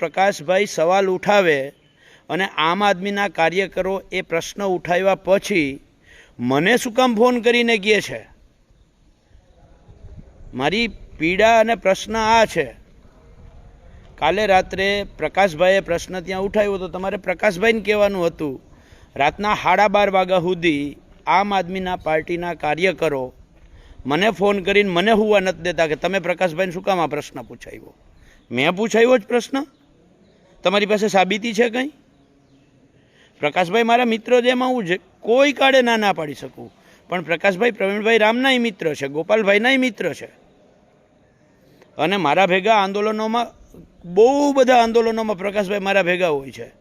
પ્રકાશભાઈ સવાલ ઉઠાવે અને આમ આદમીના કાર્યકરો એ પ્રશ્ન ઉઠાવ્યા પછી, મને શું કામ ફોન કરીને કહે છે? મારી પીડા અને પ્રશ્ન આ છે. કાલે રાત્રે પ્રકાશભાઈએ પ્રશ્ન ત્યાં ઉઠાવ્યો તો તમારે પ્રકાશભાઈને કહેવાનું હતું, રાતના સાડા બાર વાગ્યા સુધી આમ આદમીના પાર્ટીના કાર્યકરો મને ફોન કરીને મને હુવા નથી દેતા કે તમે પ્રકાશભાઈને શું કામ આ પ્રશ્ન પૂછાવ્યો મેં પૂછાવ્યો જ પ્રશ્ન. તમારી પાસે સાબિતી છે કંઈ? પ્રકાશભાઈ મારા મિત્ર જેમ આવું છે. કોઈ કાળે ના ના પાડી શકું. પણ પ્રકાશભાઈ પ્રવીણભાઈ રામનાય મિત્ર છે, ગોપાલભાઈનાય મિત્ર છે. અને મારા ભેગા આંદોલનોમાં, બહુ બધા આંદોલનોમાં પ્રકાશભાઈ મારા ભેગા હોય છે.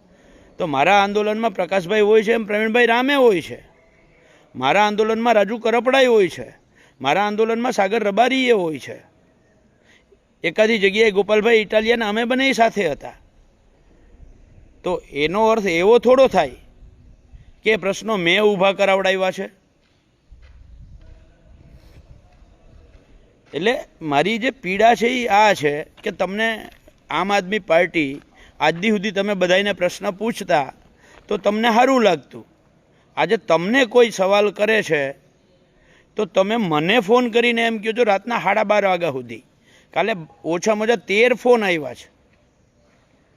તો મારા આંદોલનમાં પ્રકાશભાઈ હોય છે એમ પ્રવીણભાઈ રામે હોય છે. મારા આંદોલનમાં રાજુ કરપડાઈ હોય છે. મારા આંદોલનમાં સાગર રબારીએ હોય છે. એકાદી જગ્યાએ ગોપાલભાઈ ઇટાલિયન અમે બંને સાથે હતા. તો એનો અર્થ એવો થોડો થાય કે પ્રશ્નો મેં ઊભા કરાવડાવ્યા છે. એટલે મારી જે પીડા છે એ આ છે કે તમને આમ આદમી પાર્ટી આજની સુધી તમે બધાને પ્રશ્ન પૂછતા તો તમને સારું લાગતું. આજે તમને કોઈ સવાલ કરે છે તો તમે મને ફોન કરીને એમ કહો છો રાતના સાડા બાર વાગ્યા સુધી. કાલે ઓછામાં ઓછા તેર ફોન આવ્યા છે.